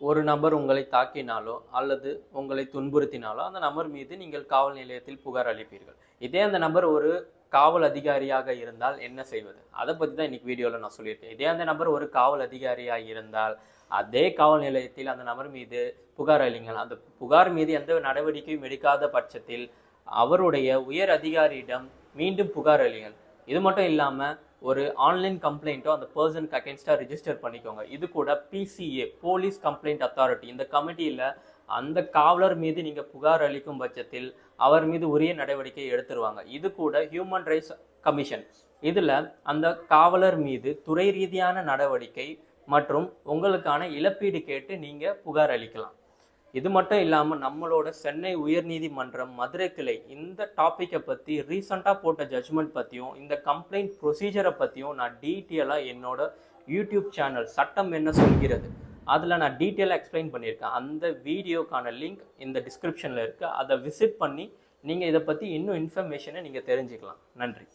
ஒரு நபர் உங்களை தாக்கினாலோ அல்லது உங்களை துன்புறுத்தினாலோ அந்த நபர் மீது நீங்கள் காவல் நிலையத்தில் புகார் அளிப்பீர்கள். இதே அந்த நபர் ஒரு காவல் அதிகாரியாக இருந்தால் என்ன செய்வது? அதை பற்றி தான் இன்னைக்கு வீடியோவில் நான் சொல்லியிருக்கேன். இதே அந்த நபர் ஒரு காவல் அதிகாரியாக இருந்தால் அதே காவல் நிலையத்தில் அந்த நபர் மீது புகார் அளிங்கள். அந்த புகார் மீது எந்த நடவடிக்கையும் எடுக்காத பட்சத்தில் அவருடைய உயர் அதிகாரியிடம் மீண்டும் புகார் அளிங்கள். இது மட்டும் இல்லாமல் ஒரு ஆன்லைன் கம்ப்ளைண்ட்டோ அந்த பர்சனுக்கு அகேன்ஸ்டாக ரிஜிஸ்டர் பண்ணிக்கோங்க. இது கூட பிசிஏ போலீஸ் கம்ப்ளைண்ட் அத்தாரிட்டி இந்த கமிட்டியில் அந்த காவலர் மீது நீங்கள் புகார் அளிக்கும் பட்சத்தில் அவர் மீது உரிய நடவடிக்கை எடுத்துருவாங்க. இது கூட ஹியூமன் ரைட்ஸ் கமிஷன் இதில் அந்த காவலர் மீது துறை ரீதியான நடவடிக்கை மற்றும் உங்களுக்கான இழப்பீடு கேட்டு நீங்கள் புகார் அளிக்கலாம். இது மட்டும் இல்லாமல் நம்மளோட சென்னை உயர்நீதிமன்றம் மதுரை கிளை இந்த டாப்பிக்கை பற்றி ரீசண்டாக போட்ட ஜட்ஜ்மெண்ட் பற்றியும் இந்த கம்ப்ளைண்ட் ப்ரொசீஜரை பற்றியும் நான் டீட்டெயிலாக என்னோட யூடியூப் சேனல் சட்டம் என்ன சொல்கிறது அதில் நான் டீட்டெயிலாக எக்ஸ்பிளைன் பண்ணியிருக்கேன். அந்த வீடியோக்கான லிங்க் இந்த டிஸ்கிரிப்ஷனில் இருக்குது அதை விசிட் பண்ணி நீங்கள் இதை பற்றி இன்னும் இன்ஃபர்மேஷனை நீங்கள் தெரிஞ்சுக்கலாம். நன்றி.